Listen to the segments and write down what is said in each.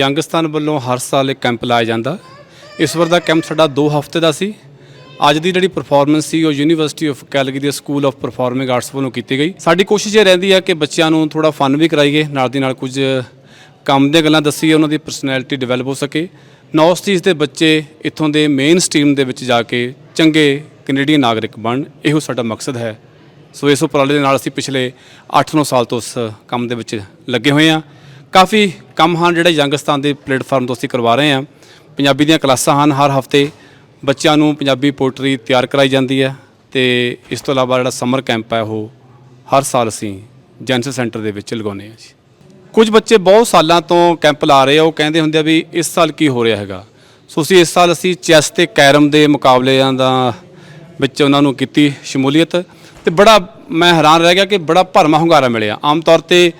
ਯੰਗਸਤਾਨ ਵੱਲੋਂ ਹਰ ਸਾਲ ਇੱਕ ਕੈਂਪ ਲਾਇਆ ਜਾਂਦਾ। ਇਸ ਵਾਰ ਦਾ ਕੈਂਪ ਸਾਡਾ 2 ਹਫ਼ਤੇ ਦਾ ਸੀ। ਅੱਜ ਦੀ ਜਿਹੜੀ ਪਰਫਾਰਮੈਂਸ ਸੀ, ਉਹ ਯੂਨੀਵਰਸਿਟੀ ਆਫ ਕੈਲਗਰੀ ਦੇ ਸਕੂਲ ਆਫ ਪਰਫਾਰਮਿੰਗ ਆਰਟਸ ਵੱਲੋਂ ਕੀਤੀ ਗਈ। ਸਾਡੀ ਕੋਸ਼ਿਸ਼ ਇਹ ਰਹਿੰਦੀ ਹੈ ਕਿ ਬੱਚਿਆਂ ਨੂੰ ਥੋੜਾ ਫਨ ਵੀ ਕਰਾਈਏ, ਨਾਲ ਦੀ ਨਾਲ ਕੁਝ ਕੰਮ ਦੀਆਂ ਗੱਲਾਂ ਦੱਸੀਏ, ਉਹਨਾਂ ਦੀ ਪਰਸਨੈਲਿਟੀ ਡਿਵੈਲਪ ਹੋ ਸਕੇ। ਨੌਰਥ ਈਸਟ ਦੇ ਬੱਚੇ ਇੱਥੋਂ ਦੇ ਮੇਨ ਸਟਰੀਮ ਦੇ ਵਿੱਚ ਜਾ ਕੇ ਚੰਗੇ ਕੈਨੇਡੀਅਨ ਨਾਗਰਿਕ ਬਣਨ ਇਹੋ ਸਾਡਾ ਮਕਸਦ ਹੈ। ਸੋ ਇਸ ਉਪਰਾਲੇ ਦੇ ਨਾਲ ਅਸੀਂ ਪਿਛਲੇ 8-9 ਸਾਲ ਤੋਂ ਉਸ ਕੰਮ ਦੇ ਵਿੱਚ ਲੱਗੇ ਹੋਏ ਹਾਂ। ਕਾਫੀ ਕੰਮ ਹਨ ਜਿਹੜੇ ਯੰਗਸਤਾਨ ਦੇ ਪਲੇਟਫਾਰਮ ਤੋਂ ਅਸੀਂ ਕਰਵਾ ਰਹੇ ਹਾਂ। ਪੰਜਾਬੀ ਦੀਆਂ ਕਲਾਸਾਂ ਹਨ ਹਰ ਹਫ਼ਤੇ। ਬੱਚਿਆਂ ਨੂੰ ਪੰਜਾਬੀ ਪੋਇਟਰੀ ਤਿਆਰ ਕਰਾਈ ਜਾਂਦੀ ਹੈ ਤੇ ਇਸ ਤੋਂ ਇਲਾਵਾ ਜਿਹੜਾ ਸਮਰ ਕੈਂਪ ਹੈ ਉਹ ਹਰ ਸਾਲ ਅਸੀਂ ਜੈਂਸਰ ਸੈਂਟਰ ਦੇ ਵਿੱਚ ਲਗਾਉਂਦੇ ਹਾਂ ਜੀ। ਕੁਝ ਬੱਚੇ ਬਹੁਤ ਸਾਲਾਂ ਤੋਂ ਕੈਂਪ ਲਾ ਰਹੇ ਆ, ਉਹ ਕਹਿੰਦੇ ਹੁੰਦੇ ਆ ਵੀ ਇਸ ਸਾਲ ਕੀ ਹੋ ਰਿਹਾ ਹੈਗਾ। ਸੋ ਅਸੀਂ ਇਸ ਸਾਲ ਅਸੀਂ ਚੈਸ ਤੇ ਕੈਰਮ ਦੇ ਮੁਕਾਬਲਿਆਂ ਦਾ ਵਿੱਚ ਉਹਨਾਂ ਨੂੰ ਕੀਤੀ ਸ਼ਮੂਲੀਅਤ ਤੇ ਬੜਾ ਮੈਂ ਹੈਰਾਨ ਰਹਿ ਗਿਆ ਕਿ ਬੜਾ ਭਰਮਾ ਹੁੰਗਾਰਾ ਮਿਲਿਆ। ਆਮ ਤੌਰ ਤੇ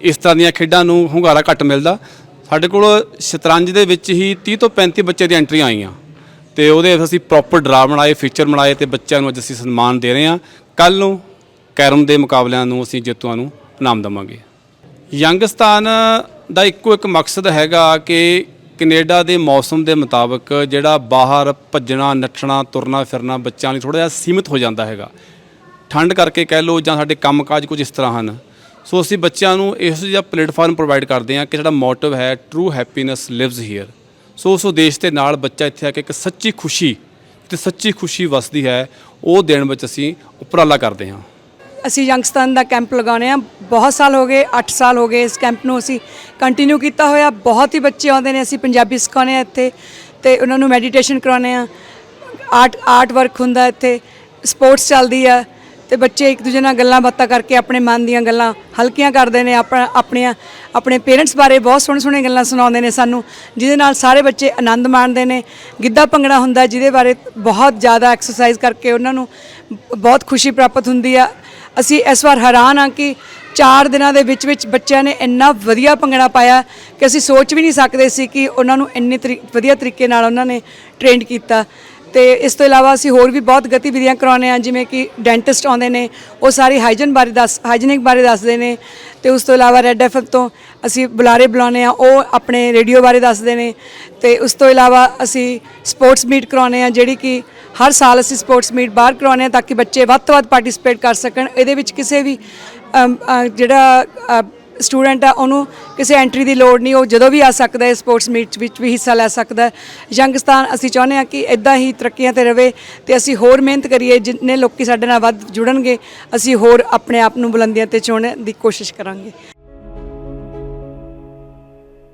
ਇਸ ਤਰ੍ਹਾਂ ਦੀਆਂ ਖੇਡਾਂ ਨੂੰ ਹੁੰਗਾਰਾ ਘੱਟ ਮਿਲਦਾ। ਸਾਡੇ ਕੋਲ ਸ਼ਤਰੰਜ ਦੇ ਵਿੱਚ ਹੀ 30 ਤੋਂ 35 ਬੱਚੇ ਦੀਆਂ ਐਂਟਰੀਆਂ ਆਈਆਂ। ਤੇ ਉਹਦੇ ਅਸੀਂ ਪ੍ਰੋਪਰ ਡਰਾ ਬਣਾਏ ਫੀਚਰ ਬਣਾਏ ਤੇ ਬੱਚਿਆਂ ਨੂੰ ਅੱਜ ਅਸੀਂ ਸਨਮਾਨ ਦੇ ਰਹੇ ਹਾਂ। ਕੱਲ ਨੂੰ ਕੈਰਮ ਦੇ ਮੁਕਾਬਲਿਆਂ ਨੂੰ ਅਸੀਂ ਜੇਤੂਆਂ ਨੂੰ ਇਨਾਮ ਦੇਵਾਂਗੇ। ਯੰਗਸਤਾਨ ਦਾ ਇੱਕੋ ਇੱਕ ਮਕਸਦ ਹੈਗਾ ਕਿ ਕੈਨੇਡਾ ਦੇ ਮੌਸਮ ਦੇ ਮੁਤਾਬਕ ਜਿਹੜਾ ਬਾਹਰ ਭੱਜਣਾ, ਨੱਠਣਾ, ਤੁਰਨਾ, ਫਿਰਨਾ ਬੱਚਿਆਂ ਲਈ ਥੋੜਾ ਜਿਹਾ ਸੀਮਿਤ ਹੋ ਜਾਂਦਾ ਹੈਗਾ। ਠੰਡ ਕਰਕੇ ਕਹਿ ਲਓ ਜਾਂ ਸਾਡੇ ਕੰਮਕਾਜ ਕੁਝ ਇਸ ਤਰ੍ਹਾਂ ਹਨ। ਸੋ ਅਸੀਂ ਬੱਚਿਆਂ ਨੂੰ ਇਹੋ ਜਿਹਾ ਪਲੇਟਫਾਰਮ ਪ੍ਰੋਵਾਈਡ ਕਰਦੇ ਹਾਂ ਕਿ ਜਿਹੜਾ ਮੋਟਿਵ ਹੈ true happiness lives here so ਉਸ ਉਦੇਸ਼ ਦੇ ਨਾਲ ਬੱਚਾ ਇੱਥੇ ਆ ਕੇ ਇੱਕ ਸੱਚੀ ਖੁਸ਼ੀ, ਤੇ ਸੱਚੀ ਖੁਸ਼ੀ ਵਸਦੀ ਹੈ, ਉਹ ਦੇਣ ਵਿੱਚ ਅਸੀਂ ਉਪਰਾਲਾ ਕਰਦੇ ਹਾਂ। ਅਸੀਂ ਯੰਗਸਟਨ ਦਾ ਕੈਂਪ ਲਗਾਉਂਦੇ ਆ ਬਹੁਤ ਸਾਲ ਹੋ ਗਏ 8 ਸਾਲ ਹੋ ਗਏ ਇਸ ਕੈਂਪ ਨੂੰ ਅਸੀਂ ਕੰਟੀਨਿਊ ਕੀਤਾ ਹੋਇਆ। ਬਹੁਤ ਹੀ ਬੱਚੇ ਆਉਂਦੇ ਨੇ, ਅਸੀਂ ਪੰਜਾਬੀ ਸਿਖਾਉਂਦੇ ਆ ਇੱਥੇ, ਤੇ ਉਹਨਾਂ ਨੂੰ ਮੈਡੀਟੇਸ਼ਨ ਕਰਾਉਂਦੇ ਆ ਆਰਟ ਆਰਟ ਵਰਕ ਹੁੰਦਾ ਇੱਥੇ ਸਪੋਰਟਸ ਚੱਲਦੀ ਆ ਤੇ ਬੱਚੇ ਇੱਕ ਦੂਜੇ ਨਾਲ ਗੱਲਾਂ ਬਾਤਾਂ ਕਰਕੇ ਆਪਣੇ ਮਨ ਦੀਆਂ ਗੱਲਾਂ ਹਲਕੀਆਂ ਕਰਦੇ ਨੇ, ਆਪਣਾ, ਆਪਣੀਆਂ, ਆਪਣੇ ਪੇਰੈਂਟਸ ਬਾਰੇ ਬਹੁਤ ਸੋਹਣੇ ਸੋਹਣੇ ਗੱਲਾਂ ਸੁਣਾਉਂਦੇ ਨੇ ਸਾਨੂੰ, ਜਿਹਦੇ ਨਾਲ ਸਾਰੇ ਬੱਚੇ ਆਨੰਦ ਮਾਣਦੇ ਨੇ, ਗਿੱਧਾ ਭੰਗੜਾ ਹੁੰਦਾ ਜਿਹਦੇ ਬਾਰੇ ਬਹੁਤ ਜ਼ਿਆਦਾ ਐਕਸਰਸਾਈਜ਼ ਕਰਕੇ ਉਹਨਾਂ ਨੂੰ ਬਹੁਤ ਖੁਸ਼ੀ ਪ੍ਰਾਪਤ ਹੁੰਦੀ ਆ। ਅਸੀਂ ਇਸ ਵਾਰ ਹੈਰਾਨ ਹਾਂ ਕਿ 4 ਦਿਨਾਂ ਦੇ ਵਿੱਚ ਵਿੱਚ ਬੱਚਿਆਂ ਨੇ ਇੰਨਾ ਵਧੀਆ ਭੰਗੜਾ ਪਾਇਆ ਕਿ ਅਸੀਂ ਸੋਚ ਵੀ ਨਹੀਂ ਸਕਦੇ ਸੀ ਕਿ ਉਹਨਾਂ ਨੂੰ ਇੰਨੇ ਤਰੀ- ਵਧੀਆ ਤਰੀਕੇ ਨਾਲ ਉਹਨਾਂ ਨੇ ਟ੍ਰੇਨਡ ਕੀਤਾ। ਤੇ ਇਸ ਤੋਂ ਇਲਾਵਾ ਅਸੀਂ ਹੋਰ ਵੀ ਬਹੁਤ ਗਤੀਵਿਧੀਆਂ ਕਰਾਉਂਦੇ ਹਾਂ, ਜਿਵੇਂ ਕਿ ਡੈਂਟਿਸਟ ਆਉਂਦੇ ਨੇ, ਉਹ ਸਾਰੀ ਹਾਈਜਨ ਬਾਰੇ ਦੱਸ ਹਾਈਜਨਿਕ ਬਾਰੇ ਦੱਸਦੇ ਨੇ, ਤੇ ਉਸ ਤੋਂ ਇਲਾਵਾ ਰੈੱਡ ਐਫ ਤੋਂ ਅਸੀਂ ਬੁਲਾਰੇ ਬੁਲਾਉਂਦੇ ਆ ਉਹ ਆਪਣੇ ਰੇਡੀਓ ਬਾਰੇ ਦੱਸਦੇ ਨੇ, ਤੇ ਉਸ ਤੋਂ ਇਲਾਵਾ ਅਸੀਂ ਸਪੋਰਟਸ ਮੀਟ ਕਰਾਉਂਦੇ ਆ ਜਿਹੜੀ ਕਿ ਹਰ ਸਾਲ ਅਸੀਂ ਸਪੋਰਟਸ ਮੀਟ ਬਾਹਰ ਕਰਾਉਂਦੇ ਆ ਤਾਂ ਕਿ ਬੱਚੇ ਵੱਧ ਤੋਂ ਵੱਧ ਪਾਰਟਿਸਿਪੇਟ ਕਰ ਸਕਣ, ਇਹਦੇ ਵਿੱਚ ਕਿਸੇ ਵੀ ਜਿਹੜਾ ਸਟੂਡੈਂਟ ਆ, ਉਹਨੂੰ ਕਿਸੇ ਐਂਟਰੀ ਦੀ ਲੋੜ ਨਹੀਂ, ਉਹ ਜਦੋਂ ਵੀ ਆ ਸਕਦਾ ਹੈ ਸਪੋਰਟਸ ਮੀਟ ਵਿੱਚ ਵੀ ਹਿੱਸਾ ਲੈ ਸਕਦਾ ਹੈ। ਯੰਗਸਤਾਨ ਅਸੀਂ ਚਾਹੁੰਦੇ ਹਾਂ ਕਿ ਇਦਾਂ ਹੀ ਤਰੱਕੀਆਂ ਤੇ ਰਵੇ ਤੇ ਅਸੀਂ ਹੋਰ ਮਿਹਨਤ ਕਰੀਏ, ਜਿੰਨੇ ਲੋਕੀ ਸਾਡੇ ਨਾਲ ਵੱਧ ਜੁੜਨਗੇ, ਅਸੀਂ ਹੋਰ ਆਪਣੇ ਆਪ ਨੂੰ ਬੁਲੰਦੀਆਂ ਤੇ ਚੁਣਨ ਦੀ ਕੋਸ਼ਿਸ਼ ਕਰਾਂਗੇ।